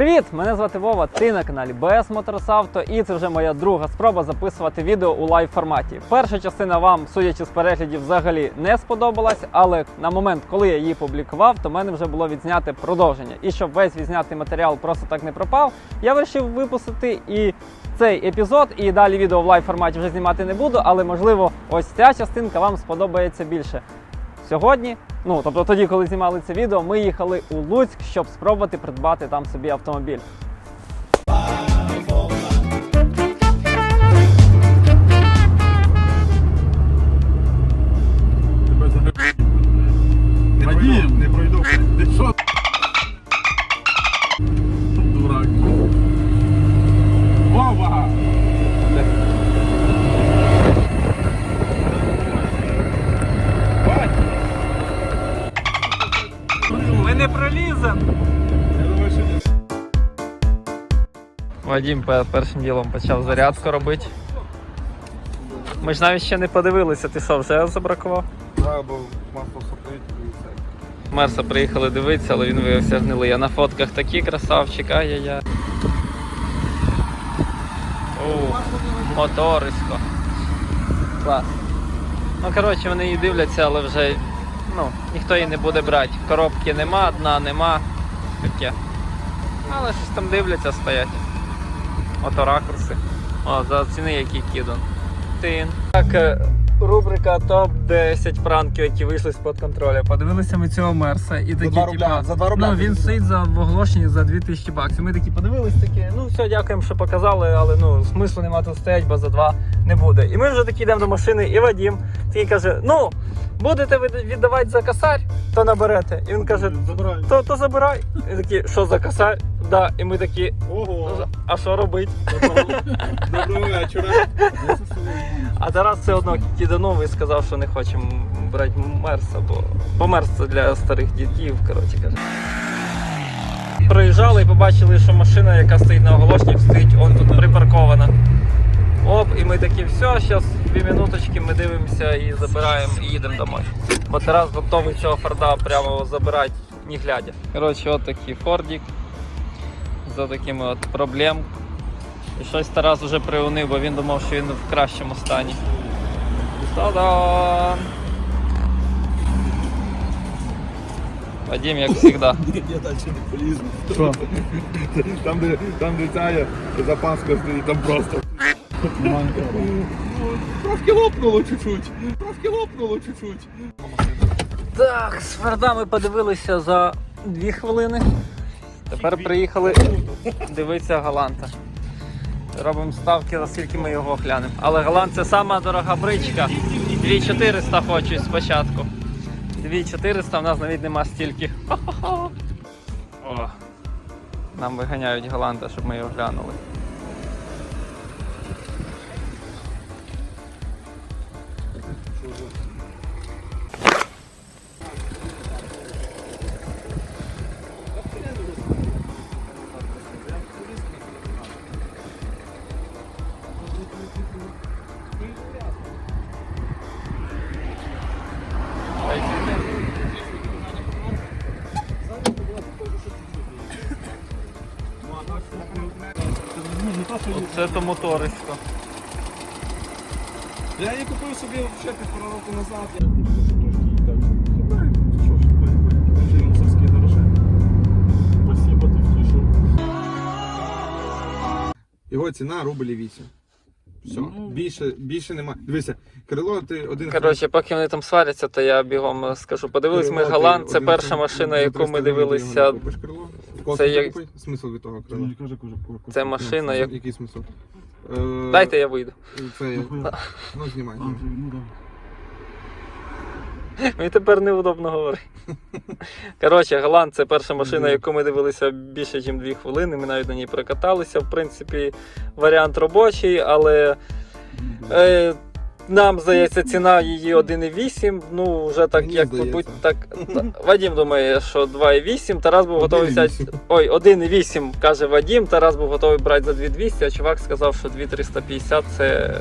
Привіт! Мене звати Вова. Ти на каналі BS Auto і це вже моя друга спроба записувати відео у лайв форматі. Перша частина вам, судячи з переглядів, взагалі не сподобалась, але на момент, коли я її публікував, то в мене вже було відзняте продовження. І щоб весь відзнятий матеріал просто так не пропав, я вирішив випустити і цей епізод, і далі відео в лайв форматі вже знімати не буду, але можливо, ось ця частинка вам сподобається більше. Сьогодні, ну тобто тоді, коли знімали це відео, ми їхали у Луцьк, щоб спробувати придбати там собі автомобіль. Вадім першим ділом почав зарядку робити. Ми ж навіть ще не подивилися, ти що, вже забракував? Да, бо масло все. Мерса приїхали дивитися, але він виявився гнилий. А на фотках такий красавчик, ай-яй-яй. Моторисько. Клас. Ну, коротше, вони її дивляться, але вже ну, ніхто її не буде брати. Коробки нема, дна нема. Таке. Але щось там дивляться, стоять. Ото ракурси. О, заціни, який кідон. Тин. Так, е, рубрика топ-10 пранків, які вийшли з-під контролю. Подивилися ми цього мерса і такі, два рубля, типа, за два рубля Ну, він стоїть за в оголошенні за 2000 баксів. Ми такі подивились, такі, ну все, дякуємо, що показали, але ну смислу нема тут стоять, бо за два не буде. І ми вже такі йдемо до машини, і Вадім такий каже: ну, будете віддавати за косарь, то наберете. І він каже, Забирай. то, то забирай. І такі, що за косарь? Да. І ми такі, Ого! а що робити? Доброго вечора. А Тарас все одно киданув і сказав, що не хочемо брати Мерса, бо, бо Мерс це для старих дідів, коротше каже. Проїжджали і побачили, що машина, яка стоїть на оголошенні, стоїть он тут припаркована. Оп, і ми такі, все, зараз дві минуточки ми дивимося і забираємо і їдемо домой. Бо Тарас готовий цього Форда прямо забирати, не глядя. Коротше, от такий Фордік. За такими от проблем. І щось Тарас вже приунив, бо він думав, що він в кращому стані. Та-дам! Вадим, як завжди. Я далі не полізу. Там, де, там, де ця запаска стоїть, там просто. Трошки лопнуло чуть-чуть. Трошки лопнуло чуть-чуть. Так, з ми подивилися за дві хвилини. Тепер приїхали дивитися Галанта. Робимо ставки, за скільки ми його глянемо. Але Галант це сама дорога бричка. 2400 хочуть спочатку. 2400 в нас навіть нема стільки. Нам виганяють Галанта, щоб ми його глянули. Оце то моторисько. Я її купив собі ще півтора року назад. Його ціна рублі 8. Все, більше, більше нема. Дивися, крило ти один. Коротше, поки вони там сваряться, то я бігом е, скажу. Подивились ми Галант, це перша машина, яку ми дивилися. купиш крило? Кого Це як- Смисл від того крила? Це машина, як. Який смисл? Е, Дайте я вийду. Це, ну, знімай. знімай. Мені тепер неудобно говорити. Коротше, Галант це перша машина, яку ми дивилися більше, ніж 2 хвилини. Ми навіть на ній прокаталися. В принципі, варіант робочий, але е, нам здається, ціна її 1,8. Ну, вже так, Мені як здається. мабуть, так. Вадім думає, що 2,8. Тарас був готовий взяти. Ой, 1,8 каже Вадім. Тарас був готовий брати за 2,200, а чувак сказав, що 2,350 це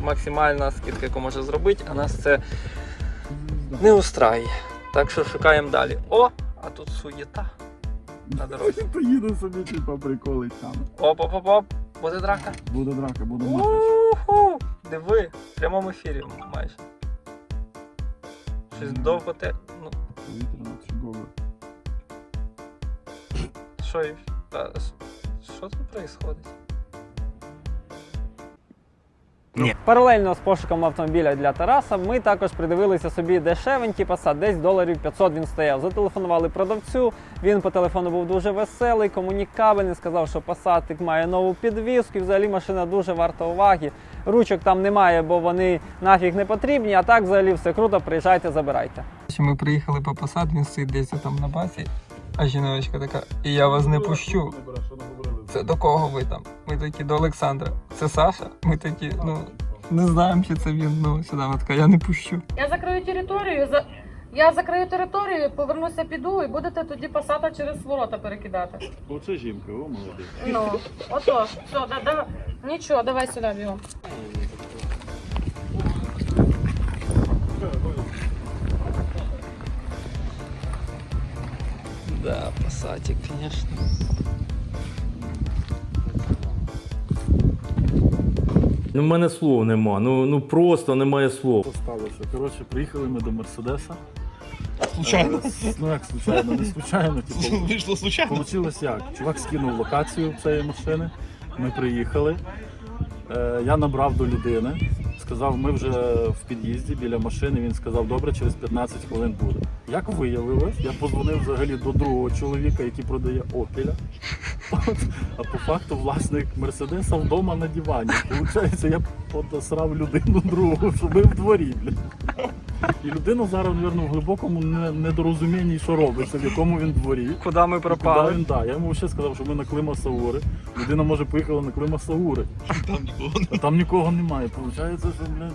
максимальна скидка, яку може зробити, а нас це не устраює. Так що шукаємо далі. О, а тут суєта. на дорозі. Поїду собі, типа, приколи там. Оп-оп-оп, буде драка. Буде драка, буде махач. Диви, в прямому ефірі майже. Щось довго те. Ну, що що тут відбувається? Ні. Паралельно з пошуком автомобіля для Тараса ми також придивилися собі дешевенький Passat, десь доларів 500 він стояв. Зателефонували продавцю. Він по телефону був дуже веселий, комунікабельний. Сказав, що Passat має нову підвіску. І взагалі машина дуже варта уваги. Ручок там немає, бо вони нафіг не потрібні. А так взагалі все круто. Приїжджайте, забирайте. Ми приїхали по Passat, він сидить десь там на базі. А жіночка така, і я вас не пущу. Це до кого ви там? Ми такі до Олександра. Це Саша? Ми такі, ну не знаємо, чи це він. Ну сюди вона така, я не пущу. Я закрию територію. За... Я закрию територію, повернуся, піду і будете тоді пасата через ворота перекидати. Оце жінка, о, молодець. Ну, ото, все, да, да. Нічого, давай сюди бігом. Да, пасатик, звісно. Ну, в мене слов нема. Ну, ну просто немає слов. Сталося? Коротше, приїхали ми до Мерседеса. Случайно. Е, Ну як случайно, не случайно. Типу, Вийшло случайно. Получилось як? Чувак скинув локацію цієї машини. Ми приїхали. Е, я набрав до людини. Сказав, ми вже в під'їзді біля машини. Він сказав, добре, через 15 хвилин буде. Як виявилось, я подзвонив взагалі до другого чоловіка, який продає опіля. От, а по факту власник Мерседеса вдома на дивані. Получається, я подосрав людину другу, що ми в дворі. блін. І людина зараз, мабуть, в глибокому не- недорозумінні, що робиться, в якому він дворі. Куди ми Куди пропали? він да. Я йому ще сказав, що ми на Клима Саури. Людина може поїхала на Клима Саури. Там нікого А там нікого немає. Получається, що блин.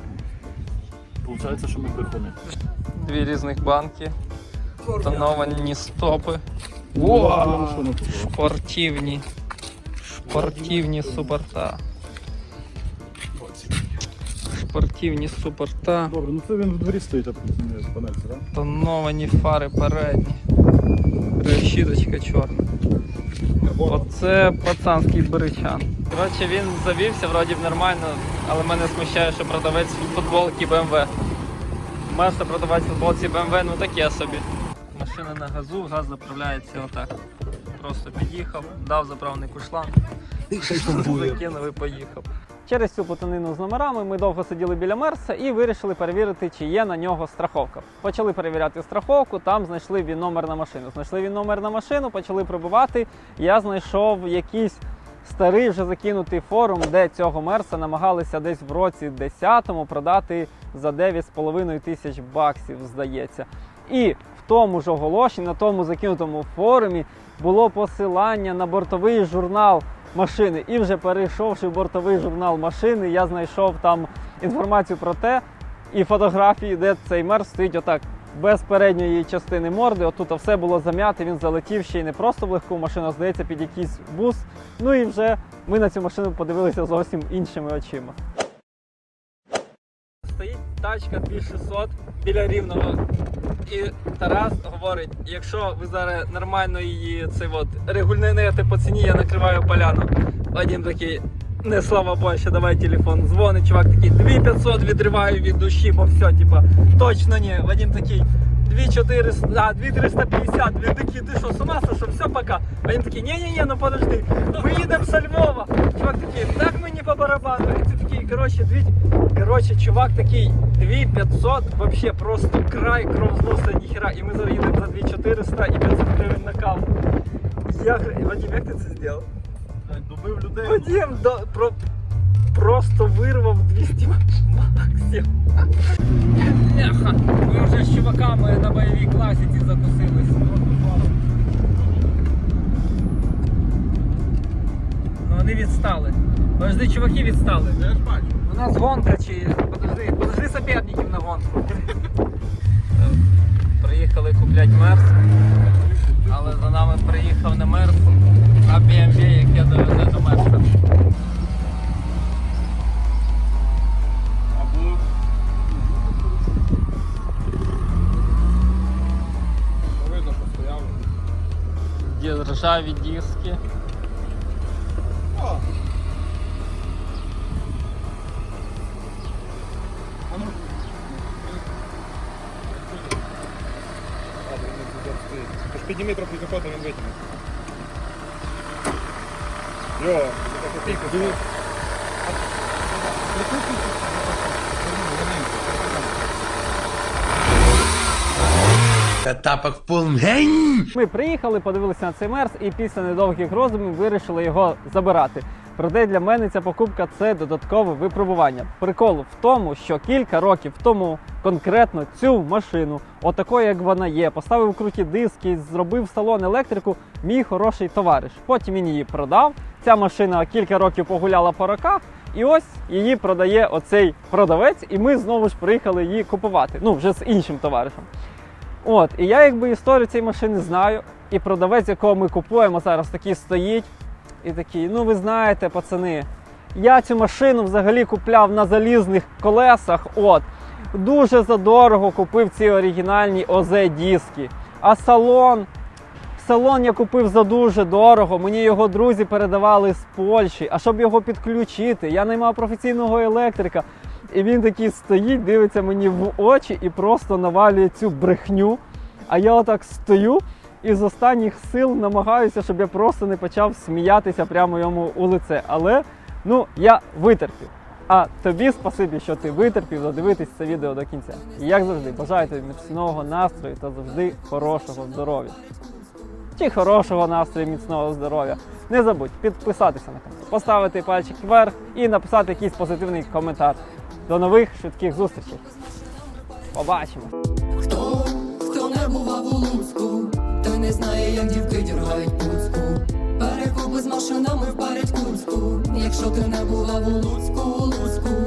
Получається, що ми брехуни. Дві різних банки, тоновані стопи. Вау! Спортивні. Спортивні супорта. Спортивні супорта. Добре, ну це він в дворі стоїть, а потім так? Тоновані фари передні. Решіточка чорна. Оце пацанський беречан. Коротше, він завівся, вроді б нормально, але мене смущає, що продавець футболки BMW. Мерса продавець футболці BMW, ну таке собі. Машина на газу, газ заправляється отак. Просто під'їхав, дав заправнику шланг, закинув і поїхав. Через цю плутанину з номерами ми довго сиділи біля Мерса і вирішили перевірити, чи є на нього страховка. Почали перевіряти страховку, там знайшли він номер на машину. Знайшли він номер на машину, почали пробивати. Я знайшов якийсь старий вже закинутий форум, де цього мерса намагалися десь в році 10-му продати за 9,5 тисяч баксів, здається. І в тому ж оголошенні, на тому закинутому форумі було посилання на бортовий журнал машини. І вже перейшовши в бортовий журнал машини, я знайшов там інформацію про те і фотографії, де цей мерс стоїть отак. Без передньої частини морди, отут все було зам'яте, він залетів ще й не просто в легку машину, а здається, під якийсь бус. Ну і вже ми на цю машину подивилися зовсім іншими очима. Тачка 2600 біля рівного. І Тарас говорить: якщо ви зараз нормально її цей от регульнете по ціні, я накриваю поляну. Вадим такий, не слава Боже, давай телефон. Дзвонить, чувак такий, 2500 відриваю від душі, бо все, типа, точно ні. Вадим такий. 2400, а, 2350, він такий, ти що, з ума сошов, все, пока. А він такий, ні-ні-ні, ну подожди, ми їдемо со Львова. Чувак такий, так мені по барабану. Такий, коротше, коротше, чувак такий, 2500, вообще просто край, кров з ніхера. І ми зараз їдемо за 2400 і 500 гривень на каву. Я, Вадим, як ти це зробив? Добив людей. Вадим, да, про, просто вирвав 200 баксів. Бляха, ми вже з чуваками на бойовій класіці закусились. Ну вони відстали. Подожди, чуваки відстали. Я ж бачу. У нас гонка чи. Подожди, подожди соперників на гонку. Приїхали купляти мерс, але за нами приїхав не мерс, а BMW, яке довезе до мерса. Держи. ржаві диски. Підніми трохи капот, він витягне. Йо, копійку. Тапок в полмгень. Ми приїхали, подивилися на цей мерз і після недовгих роздумів вирішили його забирати. Проте для мене ця покупка це додаткове випробування. Прикол в тому, що кілька років тому конкретно цю машину, отакою як вона є, поставив круті диски, зробив салон електрику, мій хороший товариш. Потім він її продав. Ця машина кілька років погуляла по роках, і ось її продає оцей продавець, і ми знову ж приїхали її купувати. Ну вже з іншим товаришем. От, і я якби історію цієї машини знаю, і продавець, якого ми купуємо, зараз такий стоїть і такий, ну ви знаєте, пацани, я цю машину взагалі купляв на залізних колесах. От, дуже задорого купив ці оригінальні ОЗ-диски. А салон, салон я купив за дуже дорого. Мені його друзі передавали з Польщі. А щоб його підключити, я не мав професійного електрика. І він такий стоїть, дивиться мені в очі і просто навалює цю брехню. А я отак стою і з останніх сил намагаюся, щоб я просто не почав сміятися прямо йому у лице. Але ну я витерпів. А тобі спасибі, що ти витерпів додивитись це відео до кінця. І як завжди, бажаю тобі міцного настрою та завжди хорошого здоров'я. Чи хорошого настрою, міцного здоров'я. Не забудь підписатися на канал, поставити пальчик вверх і написати якийсь позитивний коментар. До нових швидких зустрічей. Побачимо! Хто, хто не бував у Луцьку, знає, як дівки діргають пуцку. Перекупи з машинами впарять куцьку. Якщо ти не була в Луцьку, Луцьку.